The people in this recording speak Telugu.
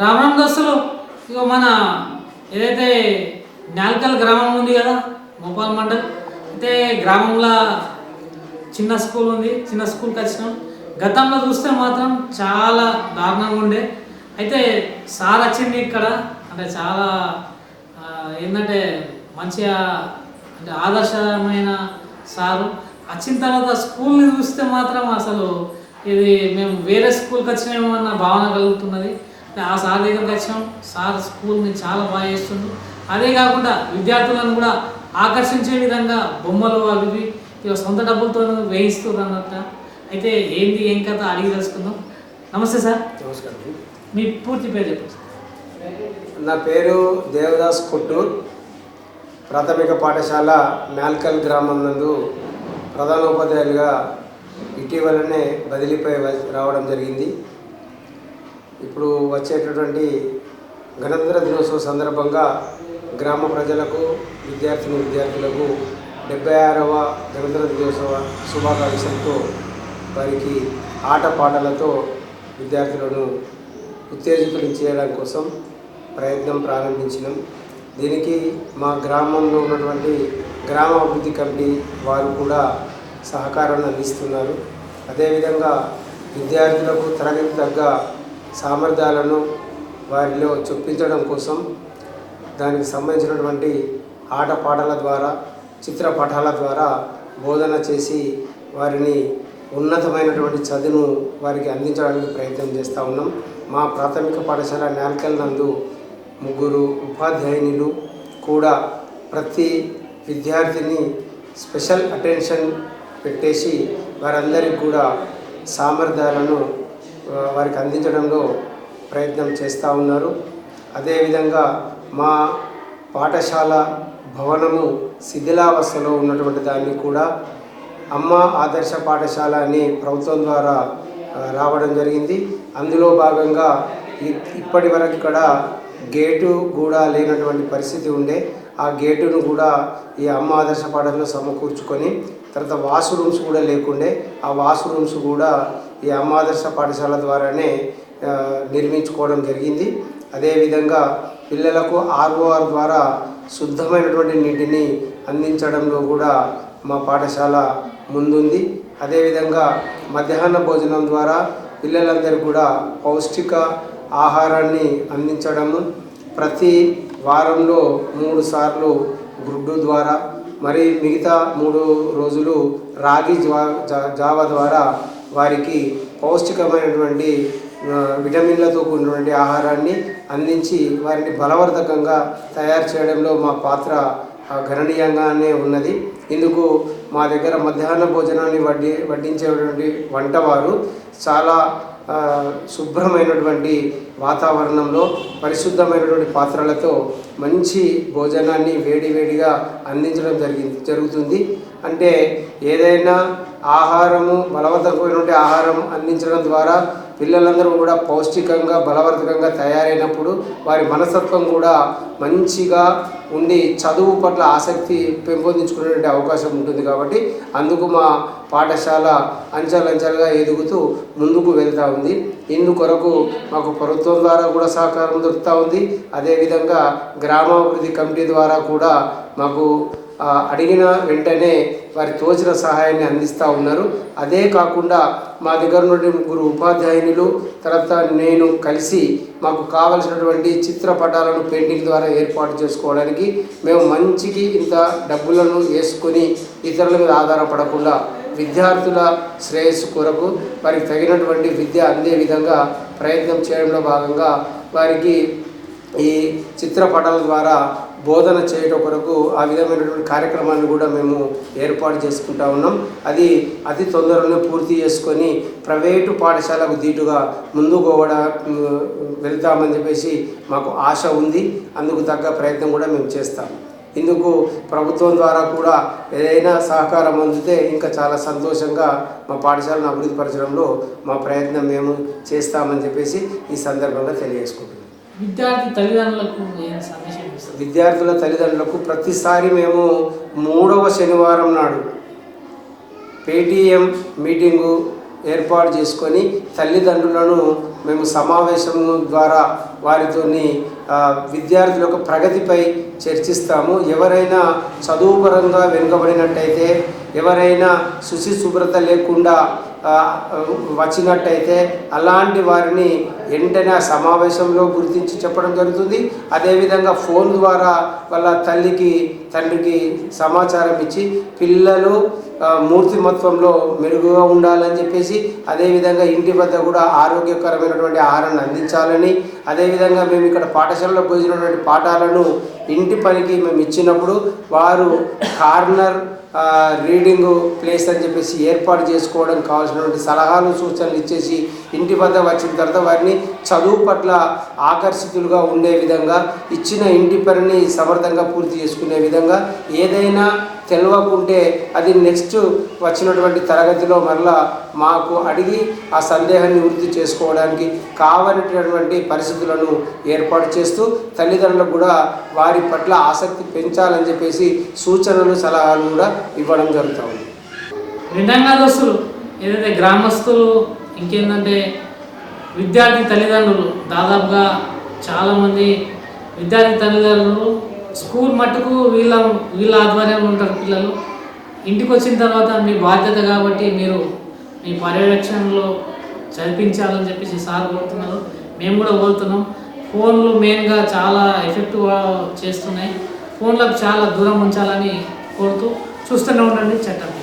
రామరామ్ దోస్తులు ఇక మన ఏదైతే నాల్కల్ గ్రామం ఉంది కదా గోపాల్ మండల్ అయితే గ్రామంలో చిన్న స్కూల్ ఉంది. చిన్న స్కూల్కి వచ్చినాం. గతంలో చూస్తే మాత్రం చాలా దారుణంగా ఉండే. అయితే సార్ వచ్చింది ఇక్కడ. అంటే చాలా ఏంటంటే మంచిగా అంటే ఆదర్శమైన సారు. వచ్చిన తర్వాత స్కూల్ని చూస్తే మాత్రం అసలు ఇది మేము వేరే స్కూల్కి వచ్చినామో అన్న భావన కలుగుతున్నది. ఆ సార్ దగ్గరికి వచ్చినాం సార్ స్కూల్ని చాలా బాగా చేస్తుంది అదే కాకుండా విద్యార్థులను కూడా ఆకర్షించే విధంగా బొమ్మలు అవి సొంత డబ్బులతో వేయిస్తారు అన్నట్ట. అయితే ఏంది ఏం కథ అడిగి తెలుసుకుందాం. నమస్తే సార్. నమస్కారం మీ పూర్తి పేరు చెప్పండి నా పేరు దేవదాస్ కొట్టూర్. ప్రాథమిక పాఠశాల నాల్కల్ గ్రామం నందు ప్రధానోపాధ్యాయులుగా ఇటీవలనే బదిలీపై రావడం జరిగింది. ఇప్పుడు వచ్చేటటువంటి గణతంత్ర దినోత్సవ సందర్భంగా గ్రామ ప్రజలకు విద్యార్థిని విద్యార్థులకు డెబ్బై ఆరవ గణతంత్ర దినోత్సవ శుభాకాంక్షలతో వారికి ఆటపాటలతో విద్యార్థులను ఉత్తేజితులు చేయడం కోసం ప్రయత్నం ప్రారంభించినాం. దీనికి మా గ్రామంలో ఉన్నటువంటి గ్రామ అభివృద్ధి కమిటీ వారు కూడా సహకారాన్ని అందిస్తున్నారు. అదేవిధంగా విద్యార్థులకు తరగతి తగ్గ సామర్థ్యాలను వారిలో చొప్పించడం కోసం దానికి సంబంధించినటువంటి ఆటపాటల ద్వారా చిత్రపటాల ద్వారా బోధన చేసి వారిని ఉన్నతమైనటువంటి చదువును వారికి అందించడానికి ప్రయత్నం చేస్తూ ఉన్నాం. మా ప్రాథమిక పాఠశాల నాల్కల్ నందు ముగ్గురు ఉపాధ్యాయునిలు కూడా ప్రతి విద్యార్థిని స్పెషల్ అటెన్షన్ పెట్టేసి వారందరికీ కూడా సామర్థ్యాలను వారికి అందించడంలో ప్రయత్నం చేస్తూ ఉన్నారు. అదేవిధంగా మా పాఠశాల భవనము శిథిలావస్థలో ఉన్నటువంటి దాన్ని కూడా అమ్మ ఆదర్శ పాఠశాల అని ప్రభుత్వం ద్వారా రావడం జరిగింది. అందులో భాగంగా ఇ- ఇప్పటి వరకు ఇక్కడ గేటు కూడా లేనటువంటి పరిస్థితి ఉండే. ఆ గేటును కూడా ఈ అమ్మ ఆదర్శ పాఠంలో సమకూర్చుకొని తర్వాత వాష్రూమ్స్ కూడా లేకుండే ఆ వాష్రూమ్స్ కూడా ఈ అమ్మాదర్శ పాఠశాల ద్వారానే నిర్మించుకోవడం జరిగింది. అదేవిధంగా పిల్లలకు ఆర్ఓఆర్ ద్వారా శుద్ధమైనటువంటి నీటిని అందించడంలో కూడా మా పాఠశాల ముందుంది. అదేవిధంగా మధ్యాహ్న భోజనం ద్వారా పిల్లలందరూ కూడా పౌష్టిక ఆహారాన్ని అందించడము. ప్రతి వారంలో మూడు సార్లు గుడ్డు ద్వారా మరి మిగతా మూడు రోజులు రాగి జ్వా జా- జావ ద్వారా వారికి పౌష్టికమైనటువంటి విటమిన్లతో కూడినటువంటి ఆహారాన్ని అందించి వారిని బలవర్ధకంగా తయారు చేయడంలో మా పాత్ర గణనీయంగానే ఉన్నది. ఇందుకు మా దగ్గర మధ్యాహ్న భోజనాన్ని వడ్డి వడ్డించేటువంటి వంటవారు చాలా శుభ్రమైనటువంటి వాతావరణంలో పరిశుద్ధమైనటువంటి పాత్రలతో మంచి భోజనాన్ని వేడివేడిగా అందించడం జరిగి జరుగుతుంది. అంటే ఏదైనా ఆహారము బలవర్ధకమైనటువంటి ఆహారం అందించడం ద్వారా పిల్లలందరూ కూడా పౌష్టికంగా బలవర్ధకంగా తయారైనప్పుడు వారి మనస్తత్వం కూడా మంచిగా ఉండి చదువు పట్ల ఆసక్తి పెంపొందించుకునేటువంటి అవకాశం ఉంటుంది కాబట్టి అందుకు మా పాఠశాల అంచెలంచెలుగా ఎదుగుతూ ముందుకు వెళ్తూ ఉంది. ఇందుకొరకు మాకు ప్రభుత్వం ద్వారా కూడా సహకారం దొరుకుతూ ఉంది. అదేవిధంగా గ్రామాభివృద్ధి కమిటీ ద్వారా కూడా మాకు అడిగిన వెంటనే వారి తోచిన సహాయాన్ని అందిస్తూ ఉన్నారు. అదే కాకుండా మా దగ్గర నుండి ముగ్గురు ఉపాధ్యాయునులు తర్వాత నేను కలిసి మాకు కావలసినటువంటి చిత్రపటాలను పెయింటింగ్ ద్వారా ఏర్పాటు చేసుకోవడానికి మేము మంచికి ఇంత డబ్బులను వేసుకొని ఇతరుల మీద ఆధారపడకుండా విద్యార్థుల శ్రేయస్సు కొరకు వారికి తగినటువంటి విద్య అందే విధంగా ప్రయత్నం చేయడంలో భాగంగా వారికి ఈ చిత్రపటాల ద్వారా బోధన చేయడం కొరకు ఆ విధమైనటువంటి కార్యక్రమాన్ని కూడా మేము ఏర్పాటు చేసుకుంటా ఉన్నాం. అది అతి తొందరలోనే పూర్తి చేసుకొని ప్రైవేటు పాఠశాలకు దీటుగా ముందు పోవడా వెళ్తామని చెప్పేసి మాకు ఆశ ఉంది. అందుకు తగ్గ ప్రయత్నం కూడా మేము చేస్తాం. ఇందుకు ప్రభుత్వం ద్వారా కూడా ఏదైనా సహకారం అందితే ఇంకా చాలా సంతోషంగా మా పాఠశాలను అభివృద్ధి పరచడంలో మా ప్రయత్నం మేము చేస్తామని చెప్పేసి ఈ సందర్భంగా తెలియజేసుకుంటున్నాం. విద్యార్థి తల్లిదండ్రులకు సందేశం విద్యార్థుల తల్లిదండ్రులకు ప్రతిసారి మేము మూడవ శనివారం నాడు పేటీఎం మీటింగు ఏర్పాటు చేసుకొని తల్లిదండ్రులను మేము సమావేశం ద్వారా వారితోని విద్యార్థుల యొక్క ప్రగతిపై చర్చిస్తాము. ఎవరైనా చదువు పరంగా వెనుకబడినట్టయితే ఎవరైనా శుచి శుభ్రత లేకుండా వచ్చినట్టయితే అలాంటి వారిని వెంటనే ఆ సమావేశంలో గుర్తించి చెప్పడం జరుగుతుంది. అదేవిధంగా ఫోన్ ద్వారా వాళ్ళ తల్లికి తండ్రికి సమాచారం ఇచ్చి పిల్లలు మూర్తిమత్వంలో మెరుగుగా ఉండాలని చెప్పేసి అదేవిధంగా ఇంటి వద్ద కూడా ఆరోగ్యకరమైన ఆరోగ్యకరమైనటువంటి ఆహారాన్ని అందించాలని అదేవిధంగా మేము ఇక్కడ పాఠశాలలో పోయినటువంటి పాఠాలను ఇంటి పనికి మేము ఇచ్చినప్పుడు వారు కార్నర్ రీడింగ్ ప్లేస్ అని చెప్పేసి ఏర్పాటు చేసుకోవడం కావాల్సినటువంటి సలహాలు సూచనలు ఇచ్చేసి ఇంటి వద్ద వచ్చిన తర్వాత వారిని చదువు పట్ల ఆకర్షితులుగా ఉండే విధంగా ఇచ్చిన ఇంటి పనిని సమర్థంగా పూర్తి చేసుకునే విధంగా ఏదైనా తెలియకుంటే అది నెక్స్ట్ వచ్చినటువంటి తరగతిలో మరలా మాకు అడిగి ఆ సందేహాన్ని వృద్ధి చేసుకోవడానికి కావలసినటువంటి పరిస్థితులను ఏర్పాటు చేస్తూ తల్లిదండ్రులకు కూడా వారి పట్ల ఆసక్తి పెంచాలని చెప్పేసి సూచనలు సలహాలు కూడా ఇవ్వడం జరుగుతూ ఉంది నిజంగా దోస్తులు ఏదైతే గ్రామస్తులు ఇంకేంటంటే విద్యార్థి తల్లిదండ్రులు దాదాపుగా చాలామంది విద్యార్థి తల్లిదండ్రులు స్కూల్ మట్టుకు వీళ్ళ వీళ్ళ ఆధ్వర్యంలో ఉంటారు పిల్లలు. ఇంటికి వచ్చిన తర్వాత మీ బాధ్యత కాబట్టి మీరు మీ పర్యవేక్షణలో చదివించాలని చెప్పేసి సార్ కోరుతున్నారు. మేము కూడా కోరుతున్నాం. ఫోన్లు మెయిన్గా చాలా ఎఫెక్ట్ చేస్తున్నాయి. ఫోన్లకు చాలా దూరం ఉంచాలని కోరుతూ చూస్తూనే ఉండండి చట్టం.